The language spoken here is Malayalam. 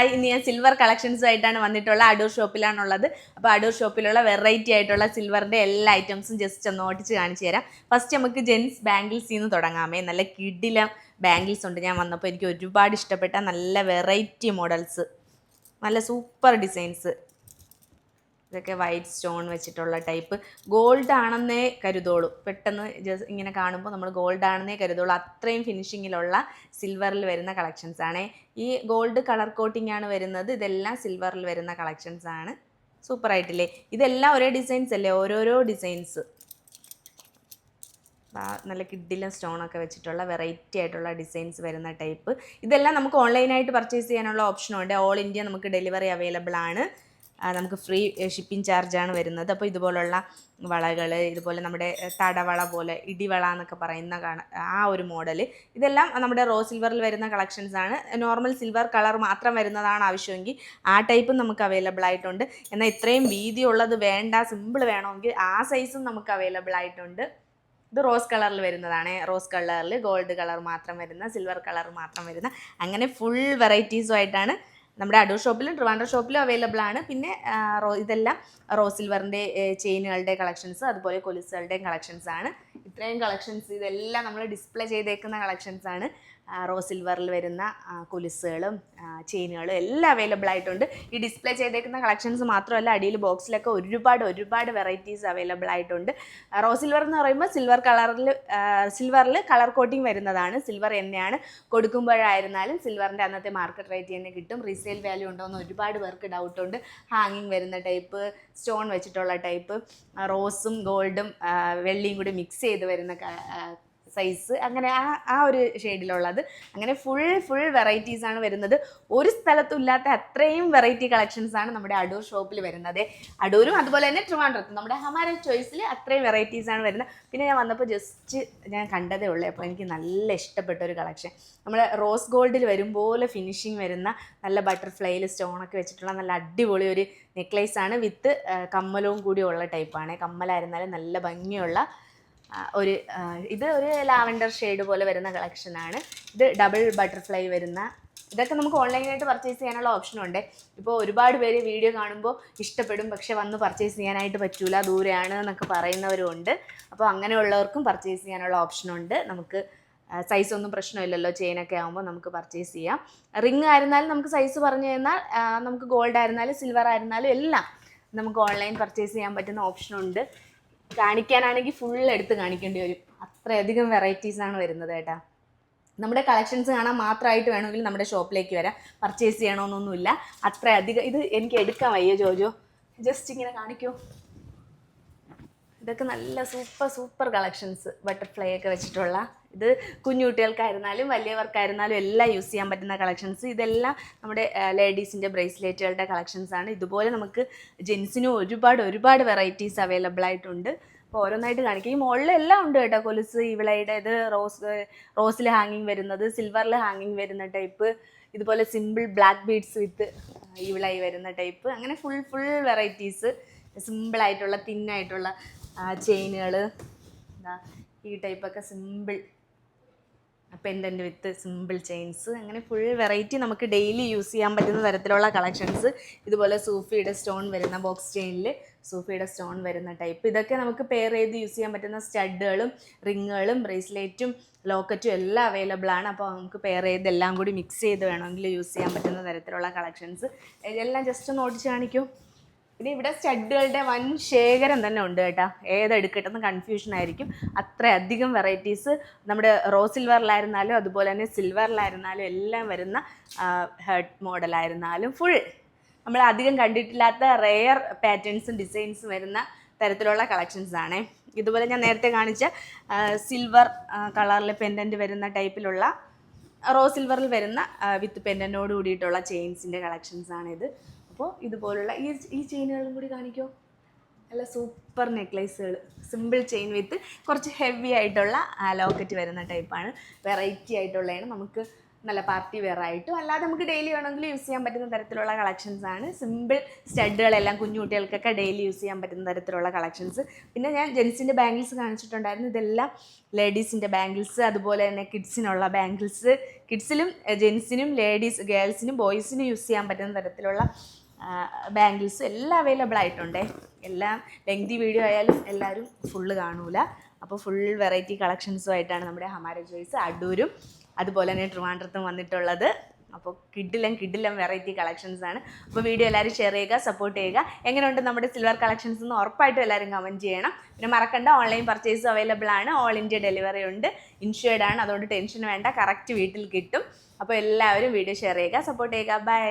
ഹായ് ഇന്ന് ഞാൻ സിൽവർ കളക്ഷൻസും ആയിട്ടാണ് വന്നിട്ടുള്ള അടൂർ ഷോപ്പിലാണുള്ളത് അപ്പോൾ അടൂർ ഷോപ്പിലുള്ള വെറൈറ്റി ആയിട്ടുള്ള സിൽവറിന്റെ എല്ലാ ഐറ്റംസും ജസ്റ്റ് ഒന്ന് ഓടിച്ച് കാണിച്ചു തരാം. ഫസ്റ്റ് നമുക്ക് ജെൻസ് ബാംഗിൾസിൽ നിന്ന് തുടങ്ങാമേ നല്ല കിഡില ബാംഗിൾസ് ഉണ്ട്. ഞാൻ വന്നപ്പോൾ എനിക്ക് ഒരുപാട് ഇഷ്ടപ്പെട്ട നല്ല വെറൈറ്റി മോഡൽസ് നല്ല സൂപ്പർ ഡിസൈൻസ് ഇതൊക്കെ വൈറ്റ് സ്റ്റോൺ വെച്ചിട്ടുള്ള ടൈപ്പ് ഗോൾഡ് ആണെന്നേ കരുതോളൂ പെട്ടെന്ന് ജസ്റ്റ് ഇങ്ങനെ കാണുമ്പോൾ നമ്മൾ ഗോൾഡ് ആണെന്നേ കരുതോളൂ അത്രയും ഫിനിഷിങ്ങിലുള്ള സിൽവറിൽ വരുന്ന കളക്ഷൻസ് ആണ്. ഈ ഗോൾഡ് കളർ കോട്ടിംഗ് ആണ് വരുന്നത്. ഇതെല്ലാം സിൽവറിൽ വരുന്ന കളക്ഷൻസ് ആണ്. സൂപ്പർ ആയിട്ടില്ലേ? ഇതെല്ലാം ഒരേ ഡിസൈൻസ് അല്ലേ? ഓരോരോ ഡിസൈൻസ് നല്ല കിഡിലും സ്റ്റോണൊക്കെ വെച്ചിട്ടുള്ള വെറൈറ്റി ആയിട്ടുള്ള ഡിസൈൻസ് വരുന്ന ടൈപ്പ് ഇതെല്ലാം നമുക്ക് ഓൺലൈനായിട്ട് പർച്ചേസ് ചെയ്യാനുള്ള ഓപ്ഷനുണ്ട് ഓൾ ഇന്ത്യ നമുക്ക് ഡെലിവറി അവൈലബിൾ ആണ്. നമുക്ക് ഫ്രീ ഷിപ്പിംഗ് ചാർജാണ് വരുന്നത്. അപ്പോൾ ഇതുപോലുള്ള വളകൾ ഇതുപോലെ നമ്മുടെ തടവള പോലെ ഇടിവള എന്നൊക്കെ പറയുന്ന ആ ഒരു മോഡൽ ഇതെല്ലാം നമ്മുടെ റോ സിൽവറിൽ വരുന്ന കളക്ഷൻസ് ആണ്. നോർമൽ സിൽവർ കളർ മാത്രം വരുന്നതാണ് ആവശ്യമെങ്കിൽ ആ ടൈപ്പും നമുക്ക് അവൈലബിൾ ആയിട്ടുണ്ട്. എന്നാൽ ഇത്രയും വീതിയുള്ളത് വേണ്ട സിമ്പിൾ വേണമെങ്കിൽ ആ സൈസും നമുക്ക് അവൈലബിൾ ആയിട്ടുണ്ട്. ഇത് റോസ് കളറിൽ വരുന്നതാണ്. റോസ് കളറിൽ ഗോൾഡ് കളർ മാത്രം വരുന്ന സിൽവർ കളർ മാത്രം വരുന്ന അങ്ങനെ ഫുൾ വെറൈറ്റീസും ആയിട്ടാണ് നമ്മുടെ അടൂർ ഷോപ്പിലും ട്രിവാൻഡ്രം ഷോപ്പിലും അവൈലബിൾ ആണ്. പിന്നെ റോ ഇതെല്ലാം റോസ് സിൽവറിന്റെ ചെയിനുകളുടെ കളക്ഷൻസ് അതുപോലെ കൊലുസുകളുടെയും കളക്ഷൻസ് ആണ്. ഇത്രയും കളക്ഷൻസ് ഇതെല്ലാം നമ്മൾ ഡിസ്പ്ലേ ചെയ്തേക്കുന്ന കളക്ഷൻസ് ആണ്. റോസ് സിൽവറിൽ വരുന്ന കുലിസുകളും ചെയിനുകളും എല്ലാം അവൈലബിൾ ആയിട്ടുണ്ട്. ഈ ഡിസ്പ്ലേ ചെയ്തേക്കുന്ന കളക്ഷൻസ് മാത്രമല്ല അടിയിൽ ബോക്സിലൊക്കെ ഒരുപാട് ഒരുപാട് വെറൈറ്റീസ് അവൈലബിൾ ആയിട്ടുണ്ട്. റോ സിൽവർ എന്ന് പറയുമ്പോൾ സിൽവർ കളറിൽ സിൽവറിൽ കളർ കോട്ടിംഗ് വരുന്നതാണ്. സിൽവർ തന്നെയാണ് കൊടുക്കുമ്പോഴായിരുന്നാലും സിൽവറിന്റെ അന്നത്തെ മാർക്കറ്റ് റേറ്റ് തന്നെ കിട്ടും. റീസെയിൽ വാല്യൂ ഉണ്ടോ എന്ന് ഒരുപാട് പേർക്ക് ഡൗട്ടുണ്ട് ഹാങ്ങിങ് വരുന്ന ടൈപ്പ് സ്റ്റോൺ വെച്ചിട്ടുള്ള ടൈപ്പ് റോസും ഗോൾഡും വെള്ളിയും കൂടി മിക്സ് ചെയ്ത് വരുന്ന സൈസ് അങ്ങനെ ആ ആ ഒരു ഷെയ്ഡിലുള്ളത് അങ്ങനെ ഫുൾ ഫുൾ വെറൈറ്റീസ് ആണ് വരുന്നത്. ഒരു സ്ഥലത്തും ഇല്ലാത്ത അത്രയും വെറൈറ്റി കളക്ഷൻസ് ആണ് നമ്മുടെ അടൂർ ഷോപ്പിൽ വരുന്നത്. അടൂരും അതുപോലെ തന്നെ ട്രിവാൻഡ്രത്തും. നമ്മുടെ ഹമാര ചോയ്സിൽ അത്രയും വെറൈറ്റീസ് ആണ് വരുന്നത്. പിന്നെ ഞാൻ വന്നപ്പോൾ ജസ്റ്റ് ഞാൻ കണ്ടതേ ഉള്ളൂ. അപ്പോൾ എനിക്ക് നല്ല ഇഷ്ടപ്പെട്ട ഒരു കളക്ഷൻ നമ്മൾ റോസ് ഗോൾഡിൽ വരും പോലെ ഫിനിഷിങ് വരുന്ന നല്ല ബട്ടർഫ്ലൈയിൽ സ്റ്റോണൊക്കെ വെച്ചിട്ടുള്ള നല്ല അടിപൊളി ഒരു നെക്ലേസ് ആണ് വിത്ത് കമ്മലവും കൂടി ഉള്ള ടൈപ്പാണ് കമ്മലായിരുന്നാലും നല്ല ഭംഗിയുള്ള ഒരു ഇത് ഒരു ലാവൻഡർ ഷെയ്ഡ് പോലെ വരുന്ന കളക്ഷനാണ് ഇത് ഡബിൾ ബട്ടർഫ്ലൈ വരുന്ന ഇതൊക്കെ നമുക്ക് ഓൺലൈനായിട്ട് പർച്ചേസ് ചെയ്യാനുള്ള ഓപ്ഷനുണ്ട് ഇപ്പോൾ ഒരുപാട് പേര് വീഡിയോ കാണുമ്പോൾ ഇഷ്ടപ്പെടും പക്ഷെ വന്ന് പർച്ചേസ് ചെയ്യാനായിട്ട് പറ്റൂല ദൂരെയാണ് എന്നൊക്കെ പറയുന്നവരും ഉണ്ട്. അപ്പോൾ അങ്ങനെയുള്ളവർക്കും പർച്ചേസ് ചെയ്യാനുള്ള ഓപ്ഷനുണ്ട് നമുക്ക് സൈസ് ഒന്നും പ്രശ്നമില്ലല്ലോ ചെയിനൊക്കെ ആകുമ്പോൾ നമുക്ക് പർച്ചേസ് ചെയ്യാം. റിങ് ആയിരുന്നാലും നമുക്ക് സൈസ് പറഞ്ഞു തന്നാൽ നമുക്ക് ഗോൾഡ് ആയിരുന്നാലും സിൽവർ ആയിരുന്നാലും എല്ലാം നമുക്ക് ഓൺലൈൻ പർച്ചേസ് ചെയ്യാൻ പറ്റുന്ന ഓപ്ഷനുണ്ട് കാണിക്കാനാണെങ്കിൽ ഫുൾ എടുത്ത് കാണിക്കേണ്ടി വരും. അത്രയധികം വെറൈറ്റീസ് ആണ് വരുന്നത് കേട്ടാ. നമ്മുടെ കളക്ഷൻസ് കാണാൻ മാത്രമായിട്ട് വേണമെങ്കിൽ നമ്മുടെ ഷോപ്പിലേക്ക് വരാം. പർച്ചേസ് ചെയ്യണമെന്നൊന്നുമില്ല. അത്രയധികം ഇത് എനിക്ക് എടുക്കാൻ വയ്യ ജോജോ. ജസ്റ്റ് ഇങ്ങനെ കാണിക്കൂ. ഇതൊക്കെ നല്ല സൂപ്പർ സൂപ്പർ കളക്ഷൻസ് ബട്ടർഫ്ലൈ ഒക്കെ വെച്ചിട്ടുള്ള ഇത് കുഞ്ഞുകുട്ടികൾക്കായിരുന്നാലും വലിയവർക്കായിരുന്നാലും എല്ലാം യൂസ് ചെയ്യാൻ പറ്റുന്ന കളക്ഷൻസ് ഇതെല്ലാം നമ്മുടെ ലേഡീസിന്റെ ബ്രേസ്ലെറ്റുകളുടെ കളക്ഷൻസ് ആണ്. ഇതുപോലെ നമുക്ക് ജെൻസിനും ഒരുപാട് ഒരുപാട് വെറൈറ്റീസ് അവൈലബിൾ ആയിട്ടുണ്ട്. അപ്പോൾ ഓരോന്നായിട്ട് കാണിക്കും. ഈ മുകളിലെല്ലാം ഉണ്ട് കേട്ടോ. കൊലുസ് ഇവിളയുടെ ഇത് റോസ് റോസിൽ ഹാങ്ങിങ് വരുന്നത് സിൽവറിൽ ഹാങ്ങിങ് വരുന്ന ടൈപ്പ് ഇതുപോലെ സിമ്പിൾ ബ്ലാക്ക് ബീഡ്സ് വിത്ത് ഇവിളായി വരുന്ന ടൈപ്പ് അങ്ങനെ ഫുൾ ഫുൾ വെറൈറ്റീസ് സിമ്പിളായിട്ടുള്ള തിന്നായിട്ടുള്ള ചെയിനുകൾ ഈ ടൈപ്പൊക്കെ simple pendant with simple chains? അങ്ങനെ ഫുൾ വെറൈറ്റി നമുക്ക് ഡെയിലി യൂസ് ചെയ്യാൻ പറ്റുന്ന തരത്തിലുള്ള കളക്ഷൻസ് ഇതുപോലെ സൂഫിയുടെ സ്റ്റോൺ വരുന്ന ബോക്സ് ചെയിനിൽ സൂഫിയുടെ സ്റ്റോൺ വരുന്ന ടൈപ്പ് ഇതൊക്കെ നമുക്ക് പെയർ ചെയ്ത് യൂസ് ചെയ്യാൻ പറ്റുന്ന സ്റ്റഡുകളും റിങ്ങുകളും ബ്രേസ്ലെറ്റും ലോക്കറ്റും എല്ലാം അവൈലബിൾ ആണ്. അപ്പോൾ നമുക്ക് പെയർ ചെയ്ത് എല്ലാം കൂടി മിക്സ് ചെയ്ത് വേണമെങ്കിൽ യൂസ് ചെയ്യാൻ പറ്റുന്ന തരത്തിലുള്ള കളക്ഷൻസ് എല്ലാം ജസ്റ്റ് ഒന്ന് ഓടിച്ച് കാണിക്കൂ. പിന്നെ ഇവിടെ സ്റ്റഡുകളുടെ വൻ ശേഖരം തന്നെ ഉണ്ട് കേട്ടോ. ഏതെടുക്കട്ടെ എന്ന് കൺഫ്യൂഷൻ ആയിരിക്കും അത്രയധികം വെറൈറ്റീസ് നമ്മുടെ റോ സിൽവറിലായിരുന്നാലും അതുപോലെ തന്നെ സിൽവറിലായിരുന്നാലും എല്ലാം വരുന്ന ഹെഡ് മോഡലായിരുന്നാലും ഫുൾ നമ്മൾ അധികം കണ്ടിട്ടില്ലാത്ത റെയർ പാറ്റേൺസും ഡിസൈൻസും വരുന്ന തരത്തിലുള്ള കളക്ഷൻസ് ആണ്. ഇതുപോലെ ഞാൻ നേരത്തെ കാണിച്ച സിൽവർ കളറിൽ പെൻഡന്റ് വരുന്ന ടൈപ്പിലുള്ള റോ സിൽവറിൽ വരുന്ന വിത്ത് പെൻഡനോട് കൂടിയിട്ടുള്ള ചെയിൻസിന്റെ കളക്ഷൻസ് ആണിത്. അപ്പോൾ ഇതുപോലുള്ള ഈ ഈ ചെയിനുകളും കൂടി കാണിക്കോ? നല്ല സൂപ്പർ നെക്ലേസുകൾ സിമ്പിൾ ചെയിൻ വിത്ത് കുറച്ച് ഹെവി ആയിട്ടുള്ള ലോക്കറ്റ് വരുന്ന ടൈപ്പാണ് വെറൈറ്റി ആയിട്ടുള്ളതാണ്. നമുക്ക് നല്ല പാർട്ടി വെയർ ആയിട്ടും അല്ലാതെ നമുക്ക് ഡെയിലി വേണമെങ്കിൽ യൂസ് ചെയ്യാൻ പറ്റുന്ന തരത്തിലുള്ള കളക്ഷൻസ് ആണ്. സിമ്പിൾ സ്റ്റഡുകളെല്ലാം കുഞ്ഞു കുട്ടികൾക്കൊക്കെ ഡെയിലി യൂസ് ചെയ്യാൻ പറ്റുന്ന തരത്തിലുള്ള കളക്ഷൻസ് പിന്നെ ഞാൻ ജെൻസിന്റെ ബാംഗിൾസ് കാണിച്ചിട്ടുണ്ടായിരുന്നു. ഇതെല്ലാം ലേഡീസിന്റെ ബാംഗിൾസ് അതുപോലെ തന്നെ കിഡ്സിനുള്ള ബാംഗിൾസ് കിഡ്സിലും ജെൻസിനും ലേഡീസ് ഗേൾസിനും ബോയ്സിനും യൂസ് ചെയ്യാൻ പറ്റുന്ന തരത്തിലുള്ള ബാംഗിൾസ് എല്ലാം അവൈലബിൾ ആയിട്ടുണ്ടേ. എല്ലാം ലെങ്തി വീഡിയോ ആയാലും എല്ലാവരും ഫുള്ള് കാണൂല. അപ്പോൾ ഫുൾ വെറൈറ്റി കളക്ഷൻസുമായിട്ടാണ് നമ്മുടെ ഹമാര ജോയ്സ് അടൂരും അതുപോലെ തന്നെ ട്രിവാൻഡ്രത്തും വന്നിട്ടുള്ളത്. അപ്പോൾ കിഡിലും കിഡിലും വെറൈറ്റി കളക്ഷൻസ് ആണ്. അപ്പോൾ വീഡിയോ എല്ലാവരും ഷെയർ ചെയ്യുക സപ്പോർട്ട് ചെയ്യുക. എങ്ങനെയുണ്ട് നമ്മുടെ സിൽവർ കളക്ഷൻസ് എന്ന് ഉറപ്പായിട്ടും എല്ലാവരും കമന്റ് ചെയ്യണം. പിന്നെ മറക്കണ്ട ഓൺലൈൻ പർച്ചേസ് അവൈലബിൾ ആണ്. ഓൾ ഇന്ത്യ ഡെലിവറി ഉണ്ട്. ഇൻഷുർഡ് ആണ്. അതുകൊണ്ട് ടെൻഷൻ വേണ്ട. കറക്റ്റ് വീട്ടിൽ കിട്ടും. അപ്പോൾ എല്ലാവരും വീഡിയോ ഷെയർ ചെയ്യുക സപ്പോർട്ട് ചെയ്യുക. ബൈ